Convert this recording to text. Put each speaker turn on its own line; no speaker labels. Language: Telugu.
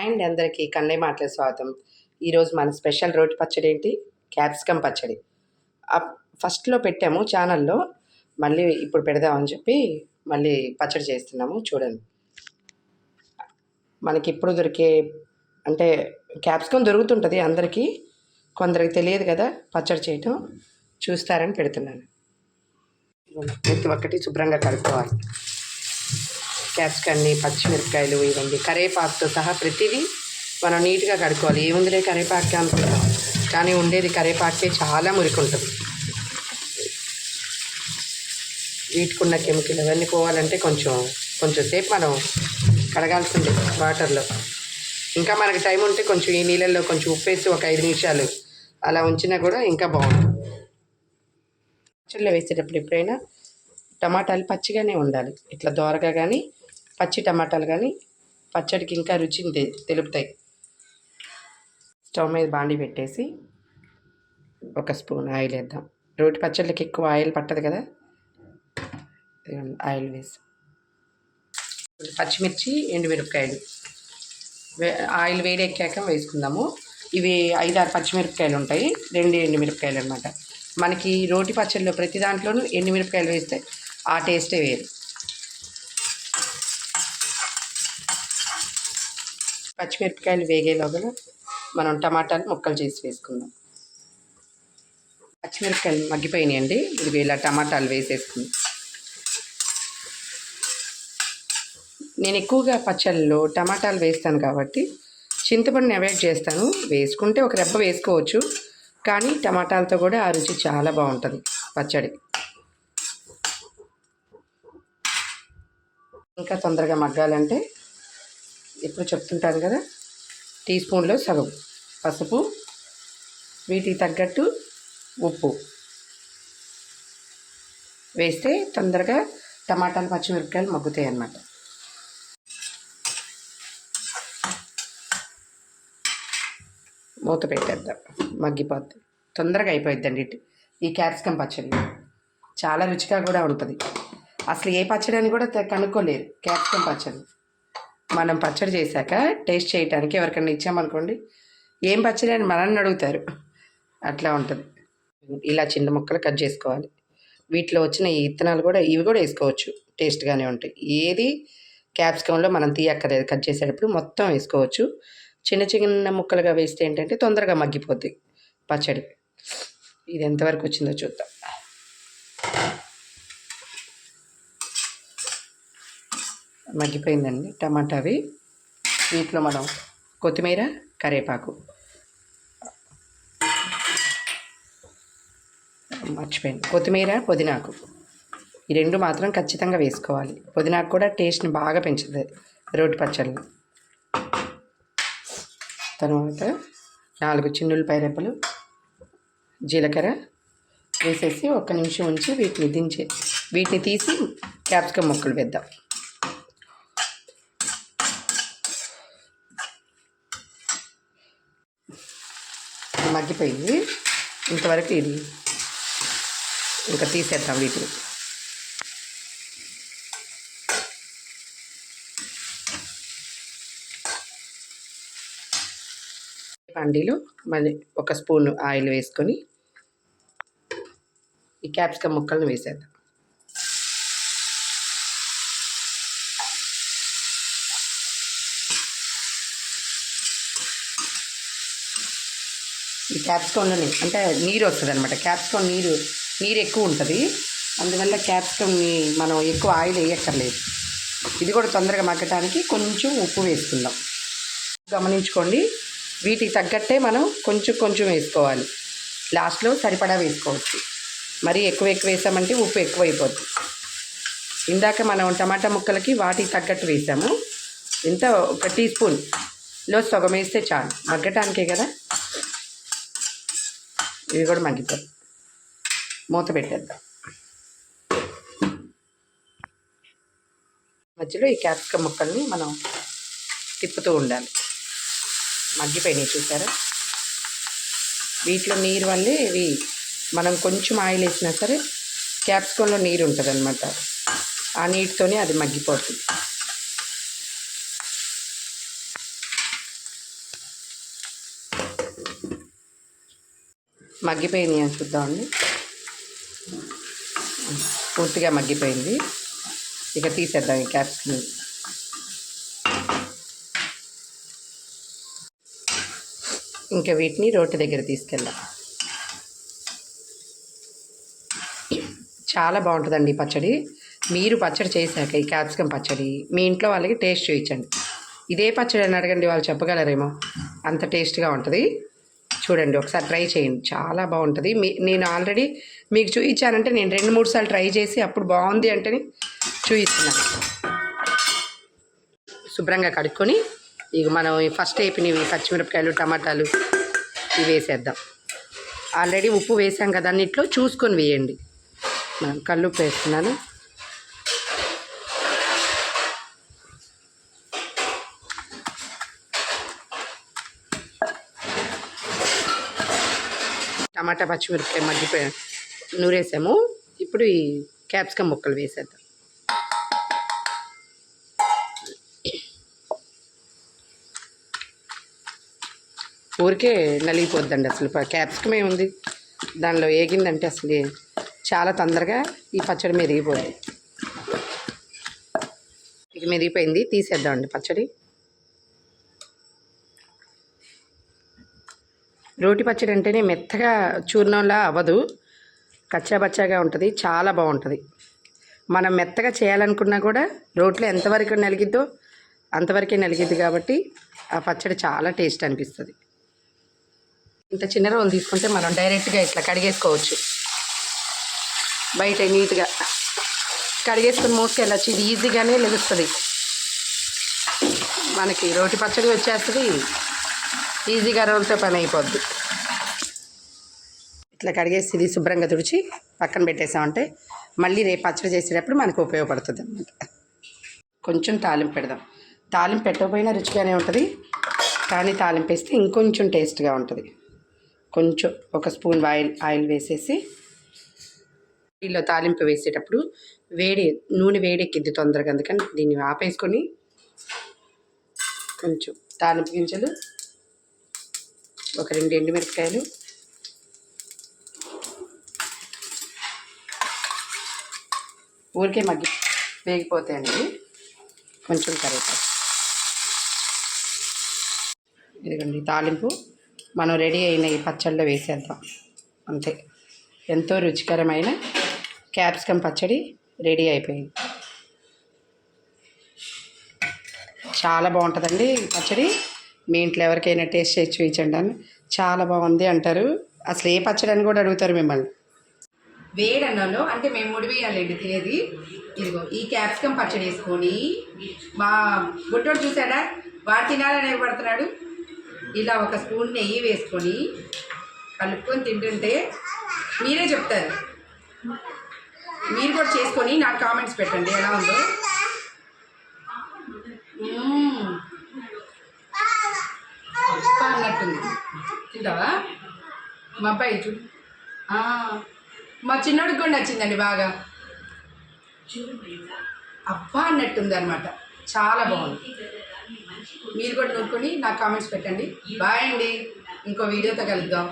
అండ్ అందరికీ కన్నయ్య మాటల స్వాగతం. ఈరోజు మన స్పెషల్ రోటి పచ్చడి ఏంటి? క్యాప్సికమ్ పచ్చడి. ఫస్ట్లో పెట్టాము ఛానల్లో మళ్ళీ ఇప్పుడు పెడదామని చెప్పి మళ్ళీ పచ్చడి చేస్తున్నాము చూడండి. మనకి ఇప్పుడు దొరికే అంటే క్యాప్సికమ్ దొరుకుతుంటుంది అందరికీ కొందరికి తెలియదు కదా పచ్చడి చేయటం. చూస్తారని పెడుతున్నాను. ప్రతి ఒక్కటి శుభ్రంగా కలుపుకోవాలి క్యాప్సికండి పచ్చిమిరపకాయలు ఇవన్నీ. కరేపాకుతో సహా ప్రతిదీ మనం నీట్గా కడుక్కోవాలి. ఏముందిలే కరేపాకే అనుకుంటాం. కానీ ఉండేది కరేపాకే చాలా మురికి ఉంటుంది వీటికున్న కెమికల్ అవన్నీ పోవాలంటే కొంచెం కొంచెం సేపు మనం కడగాల్సిందే వాటర్లో. ఇంకా మనకి టైం ఉంటే కొంచెం ఈ నీళ్ళల్లో కొంచెం ఉప్పేసి ఒక ఐదు నిమిషాలు అలా ఉంచినా కూడా ఇంకా బాగుంటుంది. పచ్చళ్ళు వేసేటప్పుడు ఎప్పుడైనా టమాటాలు పచ్చిగానే ఉండాలి. ఇట్లా దోరగా కానీ పచ్చి టమాటాలు కానీ పచ్చడికి ఇంకా రుచిని తె- తెలుపుతాయి. స్టవ్ మీద బాండి పెట్టేసి ఒక స్పూన్ ఆయిల్ వేద్దాం. రోటి పచ్చళ్ళకి ఎక్కువ ఆయిల్ పట్టదు కదా? ఆయిల్ వేసి. పచ్చిమిర్చి ఎండుమిరపకాయలు. వే- ఆయిల్ వేడెక్కాక వేసుకుందాము. ఇవి ఐదారు పచ్చిమిరపకాయలు ఉంటాయి. రెండు ఎండుమిరపకాయలు అనమాట మనకి రోటి పచ్చళ్ళు ప్రతి దాంట్లోనూ ఎండుమిరపకాయలు వేస్తే ఆ టేస్టే వేరు. పచ్చిమిరపకాయలు వేగేలోగా మనం టమాటాలు ముక్కలు చేసి వేసుకుందాం. పచ్చిమిరపకాయలు మగ్గిపోయినాయండి. ఇది ఇలా టమాటాలు వేసేసుకుందాం. నేను ఎక్కువగా పచ్చళ్ళలో టమాటాలు వేస్తాను కాబట్టి చింతపండుని అవాయిడ్ చేస్తాను. వేసుకుంటే ఒక రెబ్బ వేసుకోవచ్చు. కానీ టమాటాలతో కూడా ఆ రుచి చాలా బాగుంటుంది పచ్చడి. ఇంకా తొందరగా మగ్గాలంటే ఎప్పుడు చెప్తుంటాను కదా. టీ స్పూన్లో సగం పసుపు వీటికి తగ్గట్టు ఉప్పు. వేస్తే తొందరగా టమాటాలు పచ్చిమిరపకాయలు మగ్గుతాయి అన్నమాట. మూత పెట్టేద్దాం. మగ్గిపోద్ది. తొందరగా అయిపోయిద్దండి ఇటు. ఈ క్యాప్సికమ్ పచ్చడి చాలా రుచిగా కూడా ఉంటుంది. అసలు ఏ పచ్చడి అని కూడా కనుక్కోలేదు కనుక్కోలేరు. క్యాప్సికమ్ పచ్చడి. మనం పచ్చడి చేశాక టేస్ట్ చేయడానికి ఎవరికైనా ఇచ్చామనుకోండి ఏం పచ్చడి? అని మనల్ని అడుగుతారు. అట్లా ఉంటుంది. ఇలా చిన్న ముక్కలు కట్ చేసుకోవాలి. వీటిలో వచ్చిన ఈ ఇత్తనాలు కూడా ఇవి కూడా వేసుకోవచ్చు. టేస్ట్గానే ఉంటాయి. ఏది క్యాప్సికంలో మనం తీయక్కర్లేదు. కట్ చేసేటప్పుడు మొత్తం వేసుకోవచ్చు. చిన్న చిన్న ముక్కలుగా వేస్తే ఏంటంటే తొందరగా మగ్గిపోద్ది పచ్చడి. ఇది ఎంతవరకు వచ్చిందో చూద్దాం. మగ్గిపోయిందండి. టమాటావి వీటిలో మనం కొత్తిమీర కరివేపాకు మర్చిపోయింది కొత్తిమీర పుదీనాకు. ఈ రెండు మాత్రం ఖచ్చితంగా వేసుకోవాలి. పుదీనాకు కూడా టేస్ట్ని బాగా పెంచుతుంది రోటి పచ్చళ్ళు. తర్వాత నాలుగు చిన్నులపాయ రెప్పలు జీలకర్ర వేసేసి ఒక్క నిమిషం ఉంచి వీటిని దించే వీటిని తీసి క్యాప్సికమ్ ముక్కలు వేద్దాం. మగ్గిపోయింది. ఇంతవరకు ఇది. ఇంకా తీసేద్దాం వీటిని. పండిలో మళ్ళీ ఒక స్పూన్ ఆయిల్ వేసుకొని ఈ క్యాప్సికమ్ ముక్కలను వేసేద్దాం. క్యాప్సికంలో అంటే నీరు వస్తుంది అనమాట క్యాప్సికం నీరు నీరు ఎక్కువ ఉంటుంది. అందువల్ల క్యాప్సికమ్ని మనం ఎక్కువ ఆయిల్ వేయక్కర్లేదు. ఇది కూడా తొందరగా మగ్గటానికి కొంచెం ఉప్పు వేసుకుందాం. గమనించుకోండి. వీటికి తగ్గట్టే మనం కొంచెం కొంచెం వేసుకోవాలి. లాస్ట్లో సరిపడా వేసుకోవచ్చు. మరీ ఎక్కువ ఎక్కువ వేసామంటే ఉప్పు ఎక్కువ అయిపోద్ది ఇందాక మనం టమాటా ముక్కలకి వాటికి తగ్గట్టు వేసాము. ఇంత ఒక టీ స్పూన్లో సగం వేస్తే చాలు. మగ్గటానికే కదా? ఇవి కూడా మగ్గిపోయి మూత పెట్టేద్దాం. మధ్యలో ఈ క్యాప్సికమ్ ముక్కల్ని మనం తిప్పుతూ ఉండాలి. మగ్గిపోయినాయి చూసారా? వీటిలో నీరు వల్లే ఇవి మనం కొంచెం ఆయిల్ వేసినా సరే క్యాప్సికంలో నీరు ఉంటుంది అనమాట ఆ నీటితోనే అది మగ్గిపోతుంది. మగ్గిపోయినాయి అని చూద్దామండి. పూర్తిగా మగ్గిపోయింది. ఇక తీసేద్దాం ఈ క్యాప్సికమ్ ఇంకా వీటిని రోటి దగ్గర తీసుకెళ్దాం. చాలా బాగుంటుందండి ఈ పచ్చడి. మీరు పచ్చడి చేశాక ఈ క్యాప్సికమ్ పచ్చడి మీ ఇంట్లో వాళ్ళకి టేస్ట్ చూపించండి. ఇదే పచ్చడి అని అడగండి వాళ్ళు చెప్పగలరేమో. అంత టేస్ట్గా ఉంటుంది. చూడండి ఒకసారి ట్రై చేయండి. చాలా బాగుంటుంది. మీ నేను ఆల్రెడీ మీకు చూపించానంటే నేను రెండు మూడు సార్లు ట్రై చేసి అప్పుడు బాగుంది అంటే చూపిస్తున్నాను శుభ్రంగా కడుక్కొని ఇక మనం ఫస్ట్ అయిపోయినవి పచ్చిమిరపకాయలు టమాటాలు ఇవి వేసేద్దాం. ఆల్రెడీ ఉప్పు వేసాం కదా అన్నిట్లో చూసుకొని వేయండి. మనం కల్లుప్పు వేస్తున్నాను. టమాటా పచ్చిమిరపకాయ మగ్గిపోయా నూరేసాము. ఇప్పుడు ఈ క్యాప్సికమ్ ముక్కలు వేసేద్దాం. ఊరికే నలిగిపోద్దండి అసలు క్యాప్సికమ్ ఏముంది దానిలో ఏగిందంటే అసలు చాలా తొందరగా ఈ పచ్చడి మెరిగిపోయింది ఇక మెరిగిపోయింది. తీసేద్దామండి పచ్చడి. రోటి పచ్చడి అంటేనే మెత్తగా చూర్ణంలా అవ్వదు. కచ్చాబచ్చాగా ఉంటుంది చాలా బాగుంటుంది. మనం మెత్తగా చేయాలనుకున్నా కూడా రోట్లో ఎంతవరకు నలిగిద్దో అంతవరకే నలిగిద్ది కాబట్టి ఆ పచ్చడి చాలా టేస్ట్ అనిపిస్తుంది. ఇంత చిన్న రోలు తీసుకుంటే మనం డైరెక్ట్గా ఇట్లా కడిగేసుకోవచ్చు. బయట నీట్గా కడిగేసుకుని మోసుకెళ్ళచ్చు. ఇది ఈజీగానే లెగుస్తుంది. మనకి రోటి పచ్చడి వచ్చేస్తుంది. ఈజీగా రోల్తో పని అయిపోద్ది. ఇట్లా కడిగేసి ఇది శుభ్రంగా తుడిచి పక్కన పెట్టేసామంటే మళ్ళీ రేపు పచ్చడి చేసేటప్పుడు మనకు ఉపయోగపడుతుంది అనమాట కొంచెం తాలింపు పెడదాం. తాలింపు పెట్టకపోయినా రుచిగానే ఉంటుంది కానీ తాలింపు వేస్తే ఇంకొంచెం టేస్ట్గా ఉంటుంది. కొంచెం ఒక స్పూన్ ఆయిల్ ఆయిల్ వేసేసి ఇలా తాలింపు వేసేటప్పుడు వేడి నూనె వేడెక్కిద్ది తొందరగా అందుకని దీన్ని ఆపేసుకొని కొంచెం తాలింపు గింజలు ఒక రెండు ఎండుమిరపకాయలు. ఊరికే మగ్గి వేగిపోతాయండి. కొంచెం కరివేపాకు. ఇదిగోండి తాలింపు మనం రెడీ అయిన ఈ పచ్చళ్ళలో వేసేద్దాం. అంతే. ఎంతో రుచికరమైన క్యాప్సికమ్ పచ్చడి రెడీ అయిపోయింది. చాలా బాగుంటుందండి ఈ పచ్చడి. మీ ఇంట్లో ఎవరికైనా టేస్ట్ చేసి చూపించండి అని. చాలా బాగుంది అంటారు. అసలు ఏ పచ్చడి అని కూడా అడుగుతారు మిమ్మల్ని. వేడి అన్నంలో అంటే మేము ముడివేయాలండి తినేది. ఇదిగో ఈ క్యాప్సికమ్ పచ్చడి వేసుకొని మా బుట్టోడు చూసాడా వాడు తినాలని పడుతున్నాడు. ఇలా ఒక స్పూన్ నెయ్యి వేసుకొని కలుపుకొని తింటుంటే మీరే చెప్తారు. మీరు కూడా చేసుకొని నాకు కామెంట్స్ పెట్టండి ఎలా ఉందో మ్మ్. అబ్బా అన్నట్టుంది తింటావా మా అబ్బాయి చూడు మా చిన్నోడికి కూడా నచ్చిందండి బాగా. అబ్బా అన్నట్టుంది అనమాట చాలా బాగుంది. మీరు కూడా నూరుకొని నాకు కామెంట్స్ పెట్టండి. బాయ్ అండి. ఇంకో వీడియోతో కలుద్దాం.